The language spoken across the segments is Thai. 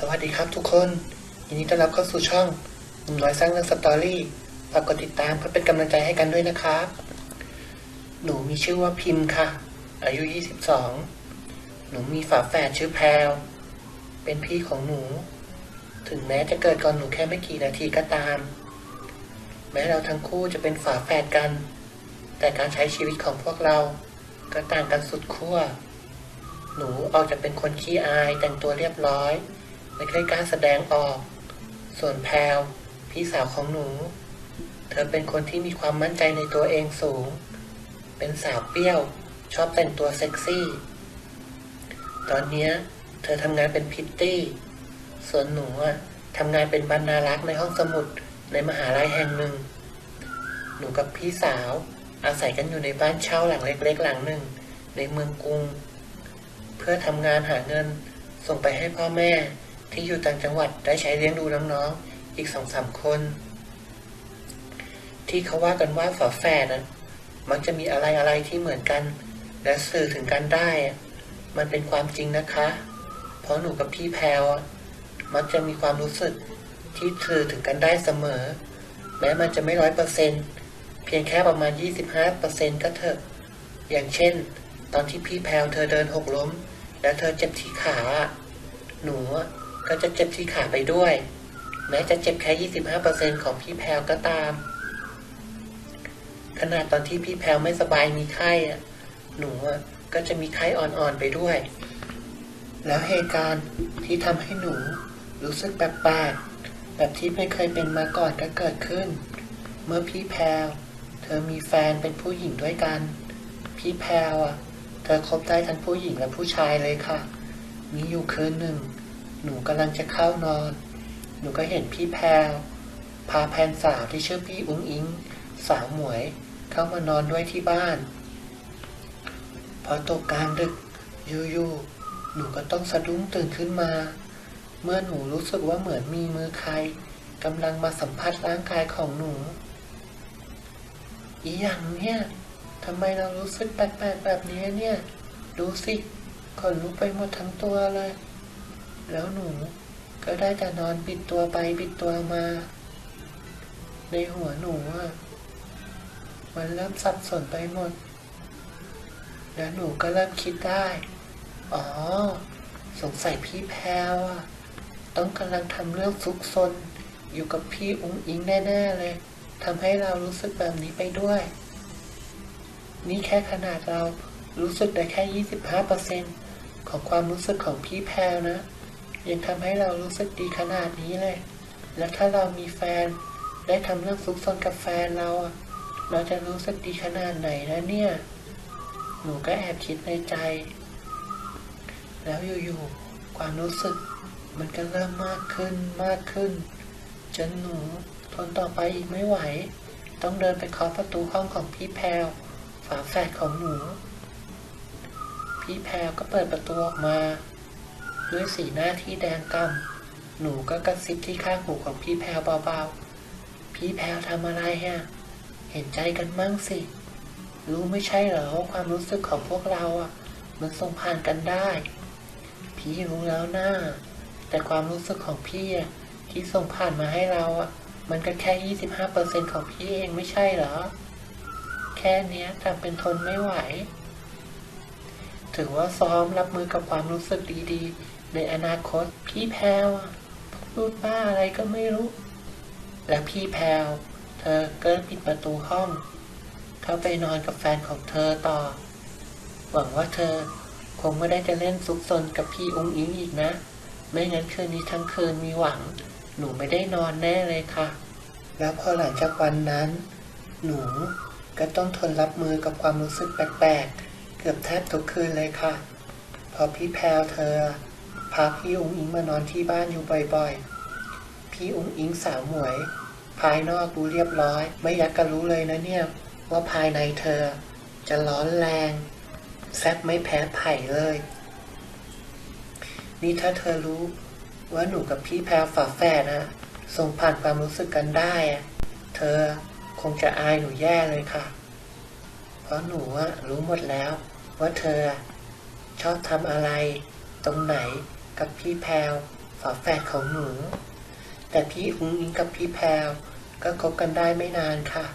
สวัสดีครับทุกคนยินดีต้อนรับเข้าสู่ช่องหนุ่มน้อยสร้างเรื่องสตอรี่ฝากกดติดตามเพื่อเป็นกำลังใจให้กันด้วยนะครับ หนูมีชื่อว่าพิมพ์ค่ะ อายุ 22 หนูมีฝาแฝดชื่อแพลวเป็นพี่ของหนู ถึงแม้จะเกิดก่อนหนูแค่ไม่กี่นาทีก็ตาม แม้เราทั้งคู่จะเป็นฝาแฝดกัน แต่การใช้ชีวิตของพวกเราก็ต่างกันสุดขั้วหนูออกจะเป็นคนขี้อายแต่งตัวเรียบร้อย ไม่เคยกล้าแสดงออก ส่วนแพลวพี่สาวของหนู เธอเป็นคนที่มีความมั่นใจในตัวเองสูง เป็นสาวเปรี้ยว ชอบแต่งตัวเซ็กซี่ ตอนเนี้ยเธอทำงานเป็นพิตตี้ ส่วนหนูอะทำงานเป็นบรรณารักษ์ในห้องสมุดในมหาลัยแห่งหนึ่ง หนูกับพี่สาวอาศัยกันอยู่ในบ้านเช่าหลังเล็กๆ หลังหนึ่ง ในเมืองกรุง เพื่อทำงานหาเงินส่งไปให้พ่อแม่ ที่อยู่ต่างจังหวัดได้ใช้เลี้ยงดูน้องๆ อีกสองสามคน ที่เขาว่ากันว่าฝาแฝดอะมักจะมีอะไรอะไรที่เหมือนกัน และสื่อถึงกันได้ มันเป็นความจริงนะคะ เพราะหนูกับพี่แพลวมักจะมีความรู้สึกที่สื่อถึงกันได้เสมอ แม้มันจะไม่ร้อยเปอร์เซ็นเพียงแค่ประมาณ 25เปอร์เซ็นก็เถอะ อย่างเช่น ตอนที่พี่แพลวเธอเดินหกล้ม แล้วเธอเจ็บที่ขา หนู ก็จะเจ็บที่ขาไปด้วย แม้จะเจ็บแค่ 25%ของพี่แพลวก็ตาม ขนาดตอนที่พี่แพลวไม่สบายมีไข้หนูก็จะมีไข้อ่อนๆไปด้วย แล้วเหตุการณ์ที่ทำให้หนูรู้สึกแปลกๆแบบที่ไม่เคยเป็นมาก่อนก็เกิดขึ้น เมื่อพี่แพลวเธอมีแฟนเป็นผู้หญิงด้วยกัน พี่แพลวอะ เธอคบได้ทั้งผู้หญิงและผู้ชายเลยค่ะ มีอยู่คืนหนึ่ง หนูกำลังจะเข้านอน หนูก็เห็นพี่แพลวพาแฟนสาวที่ชื่อพี่อุ้งอิง สาวหมวย เข้ามานอนด้วยที่บ้าน พอตกกลางดึกอยู่ๆหนูก็ต้องสะดุ้งตื่นขึ้นมา เมื่อหนูรู้สึกว่าเหมือนมีมือใครกำลังมาสัมผัสร่างกายของหนู อีอย่างเนี่ยทำไมเรารู้สึกแปลกๆแบบนี้เนี่ย ดูสิขนลุกไปหมดทั้งตัวเลย แล้วหนูก็ได้แต่นอนบิดตัวไปบิดตัวมา ในหัวหนูอะมันเริ่มสับสนไปหมด แล้วหนูก็เริ่มคิดได้ อ๋อ สงสัยพี่แพรวอะต้องกำลังทำเรื่องซุกซน อยู่กับพี่อุ้งอิงแน่ๆเลยทำให้เรารู้สึกแบบนี้ไปด้วย นี่แค่ขนาดเรารู้สึกได้แค่ 25%ของความรู้สึกของพี่แพรวนะ ยังทำให้เรารู้สึกดีขนาดนี้เลย แล้วถ้าเรามีแฟน ได้ทำเรื่องซุกซนกับแฟนเราอะเราจะรู้สึกดีขนาดไหนนะเนี่ย หนูก็แอบคิดในใจ แล้วอยู่ๆ ความรู้สึก มันก็เริ่มมากขึ้นมากขึ้น จนหนูทนต่อไปอีกไม่ไหว ต้องเดินไปเคาะประตูห้องของพี่แพรวฝาแฝดของหนู พี่แพรวก็เปิดประตูออกมา ด้วยสีหน้าที่แดงกำหนูก็กระซิบที่ข้างหูของพี่แพรวเบาๆ พี่แพรวทำอะไรฮะ เห็นใจกันมั่งสิ รู้ไม่ใช่เหรอว่าความรู้สึกของพวกเราอะ มันส่งผ่านกันได้ พี่รู้แล้วนะแต่ความรู้สึกของพี่อะที่ส่งผ่านมาให้เราอะ มันก็แค่ 25%ของพี่เองไม่ใช่เหรอ แค่เนี้ยทำเป็นทนไม่ไหวถือว่าซ้อมรับมือกับความรู้สึกดีๆ ในอนาคต พี่แพรวพูดบ้าอะไรก็ไม่รู้ และพี่แพรวเธอก็ปิดประตูห้อง เข้าไปนอนกับแฟนของเธอต่อ หวังว่าเธอคงไม่ได้จะเล่นซุกซนกับพี่อุ้งอิงอีกนะ ไม่งั้นคืนนี้ทั้งคืนมีหวัง หนูไม่ได้นอนแน่เลยค่ะ แล้วพอหลังจากวันนั้น หนูก็ต้องทนรับมือกับความรู้สึกแปลกๆ เกือบแทบทุกคืนเลยค่ะ พอพี่แพรวเธอ พาพี่อุ้งอิงมานอนที่บ้านอยู่บ่อยๆ พี่อุ้งอิงสาวหมวย ภายนอกดูเรียบร้อย ไม่ยากจะรู้เลยนะเนี่ย ว่าภายในเธอ จะร้อนแรง แซ่บไม่แพ้ไผ่เลย นี่ถ้าเธอรู้ ว่าหนูกับพี่แพรฝาแฝดนะส่งผ่านความรู้สึกกันได้อะเธอคงจะอายหนูแย่เลยค่ะ เพราะหนูรู้หมดแล้ว ว่าเธอชอบทำอะไร ตรงไหน กับพี่แพรฝฝาแฝดของหนู แต่พี่อุ้งอิงกับพี่แพรวก็คบกันได้ไม่นานค่ะ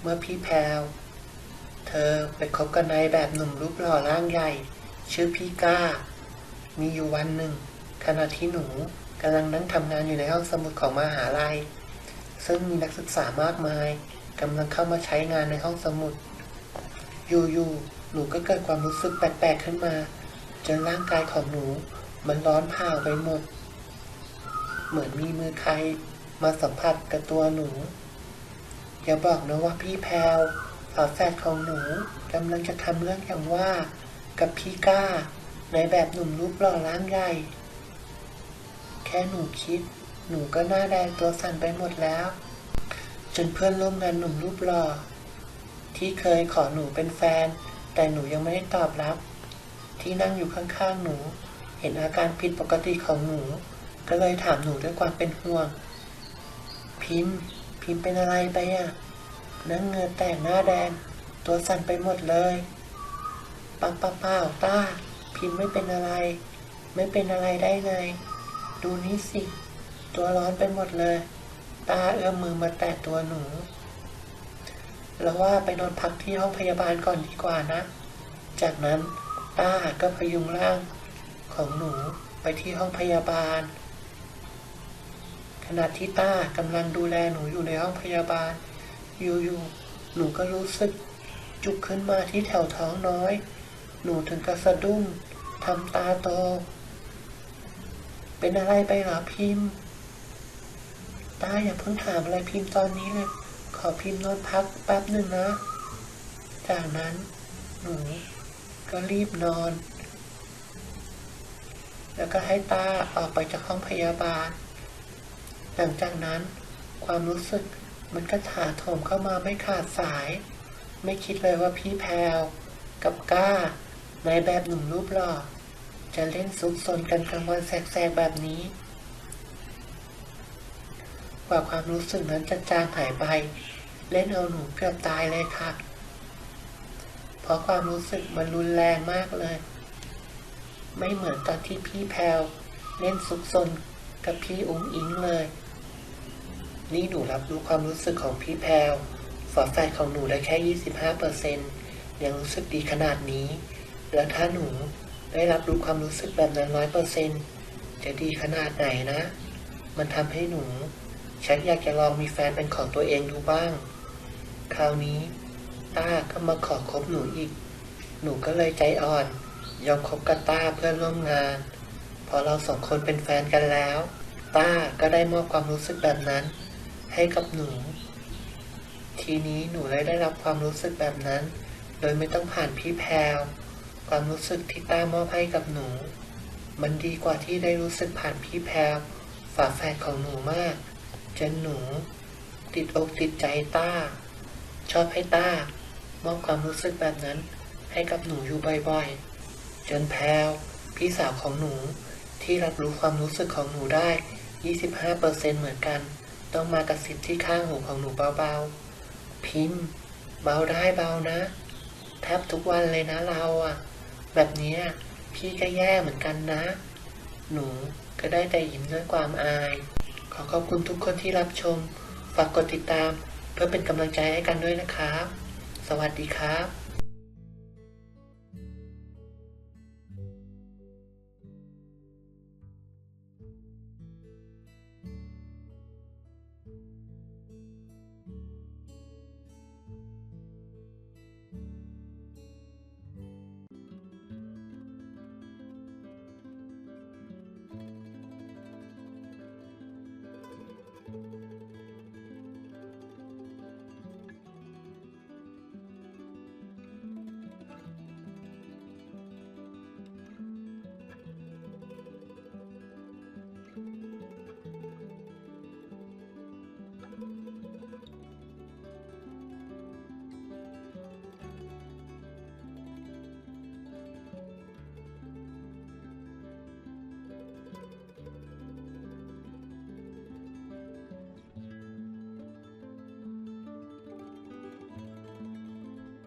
เมื่อพี่แพรวเธอไปคบกับนายแบบหนุ่มรูปหล่อร่างใหญ่ ชื่อพี่ก้า มีอยู่วันหนึ่ง ขณะที่หนูกำลังนั่งทำงานอยู่ในห้องสมุดของมหาลัย ซึ่งมีนักศึกษามากมายกำลังเข้ามาใช้งานในห้องสมุด อยู่ๆหนูก็เกิดความรู้สึกแปลกๆขึ้นมา จนร่างกายของหนู มันร้อนเผาไปหมด เหมือนมีมือใครมาสัมผัสกับตัวหนู อย่าบอกนะว่าพี่แพรวฝาแฝดของหนูกำลังจะทำเรื่องอย่างว่า กับพี่ก้า ในแบบหนุ่มรูปหล่อร่างใหญ่ แค่หนูคิด หนูก็หน้าแดงตัวสั่นไปหมดแล้ว จนเพื่อนร่วมงานหนุ่มรูปหล่อที่เคยขอหนูเป็นแฟน แต่หนูยังไม่ได้ตอบรับ ที่นั่งอยู่ข้างๆหนู เห็นอาการผิดปกติของหนู ก็เลยถามหนูด้วยความเป็นห่วง พิมพ์ พิมพ์เป็นอะไรไปอะนั่งเงือแตกหน้าแดง ตัวสั่นไปหมดเลยปังปะเปล่าต้า พิมพ์ไม่เป็นอะไร ไม่เป็นอะไรได้ไง ดูนี่สิ ตัวร้อนไปหมดเลย ตาเอื้อมมือมาแตะตัวหนูแล้วว่าไปนอนพักที่ห้องพยาบาลก่อนดีกว่านะ จากนั้นต้าก็พยุงร่าง ของหนูไปที่ห้องพยาบาล ขณะที่ต้ากำลังดูแลหนูอยู่ในห้องพยาบาล อยู่ๆหนูก็รู้สึกจุกขึ้นมาที่แถวท้องน้อย หนูถึงกับสะดุ้งทำตาโต เป็นอะไรไปหรอพิมพ์ตาอย่าเพิ่งถามอะไรพิมพ์ตอนนี้เลยขอพิมพ์นอนพักแป๊บหนึ่งนะ จากนั้นหนูก็รีบนอน แล้วก็ให้ตาออกไปจากห้องพยาบาล หลังจากนั้นความรู้สึกมันก็ถาโถมเข้ามาไม่ขาดสาย ไม่คิดเลยว่าพี่แพรวกับก้าในแบบหนุ่มรูปหล่อจะเล่นซุกซนกันกลางวันแสกๆแบบนี้ กว่าความรู้สึกนั้นจะจางหายไป เล่นเอาหนูเกือบตายเลยค่ะ เพราะความรู้สึกมันรุนแรงมากเลย ไม่เหมือนตอนที่พี่แพรวเล่นซุกซนกับพี่อุ้งอิงเลย นี่หนูรับรู้ความรู้สึกของพี่แพรวฝาแฝดของหนูได้แค่ 25%ยังรู้สึกดีขนาดนี้ แล้วถ้าหนูได้รับรู้ความรู้สึกแบบนั้นร้อยเปอร์เซ็นจะดีขนาดไหนนะ มันทำให้หนู ฉันอยากจะลองมีแฟนเป็นของตัวเองดูบ้าง คราวนี้ต้าก็มาขอคบหนูอีก หนูก็เลยใจอ่อน ยอมคบกับต้าเพื่อนร่วมงาน พอเราสองคนเป็นแฟนกันแล้ว ต้าก็ได้มอบความรู้สึกแบบนั้น ให้กับหนู ทีนี้หนูเลยได้รับความรู้สึกแบบนั้น โดยไม่ต้องผ่านพี่แพรวความรู้สึกที่ต้ามอบให้กับหนู มันดีกว่าที่ได้รู้สึกผ่านพี่แพรวฝาแฝดของหนูมากจนหนู ติดอกติดใจต้า ชอบให้ต้ามอบความรู้สึกแบบนั้นให้กับหนูอยู่บ่อยๆ จนแพรวพี่สาวของหนูที่รับรู้ความรู้สึกของหนูได้ 25%เหมือนกัน ต้องมากระซิบที่ข้างหูของหนูเบาๆ พิมพ์ เบาได้เบานะ แทบทุกวันเลยนะเราอะแบบนี้พี่ก็แย่เหมือนกันนะ หนูก็ได้แต่ยิ้มด้วยความอาย ขอขอบคุณทุกคนที่รับชม ฝากกดติดตาม เพื่อเป็นกำลังใจให้กันด้วยนะครับ สวัสดีครับ Música